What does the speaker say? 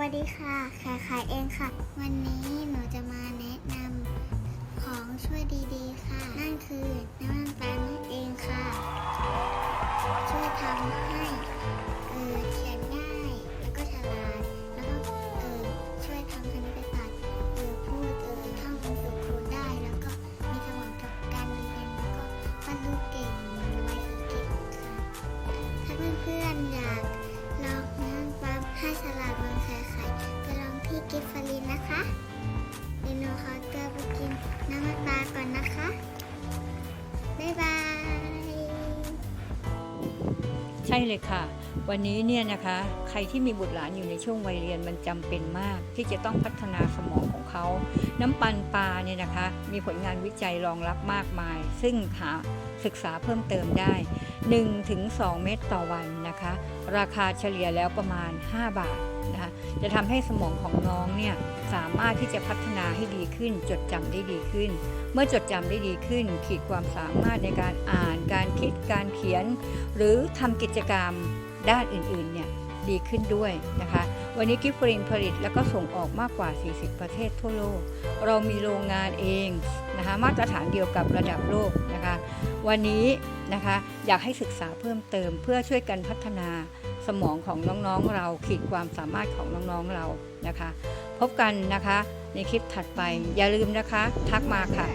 วัสดีค่ะขายขายเองค่ะ วันนี้หนูจะมาแนะนำของช่วยดีๆค่ะ นั่นคือน้ำมันปลนั่นเอง กิฟฟารินนะคะเดี๋ยวหนูขอตัวไปกินน้ำมันปลาก่อนนะคะ บ๊ายบายใช่เลยค่ะ วันนี้เนี่ยนะคะ ใครที่มีบุตรหลานอยู่ในช่วงวัยเรียนมันจำเป็นมาก ที่จะต้องพัฒนาสมองของเขา น้ำปันปลาเนี่ยนะคะมีผลงานวิจัยรองรับมากมาย ซึ่งหาศึกษาเพิ่มเติมได้ 1-2 เม็ดต่อวันนะคะ ราคาเฉลี่ยแล้วประมาณ 5 บาทนะคะจะทำให้สมองของน้องเนี่ยสามารถที่จะพัฒนาให้ดีขึ้น จดจำได้ดีขึ้น เมื่อจดจำได้ดีขึ้น ขีดความสามารถในการอ่าน การคิดการเขียน หรือทำกิจกรรมด้านอื่นๆเนี่ยดีขึ้นด้วยนะคะ วันนี้กิฟฟรินผลิตแล้วก็ส่งออกมากกว่า 40 ประเทศทั่วโลก เรามีโรงงานเองนะคะมาตรฐานเดียวกับระดับโลกนะคะวันนี้นะคะอยากให้ศึกษาเพิ่มเติม เพื่อช่วยกันพัฒนาสมองของน้องๆเราขีดความสามารถของน้องๆเรานะคะ พบกันนะคะในคลิปถัดไปอย่าลืมนะคะ ทักมาค่ะ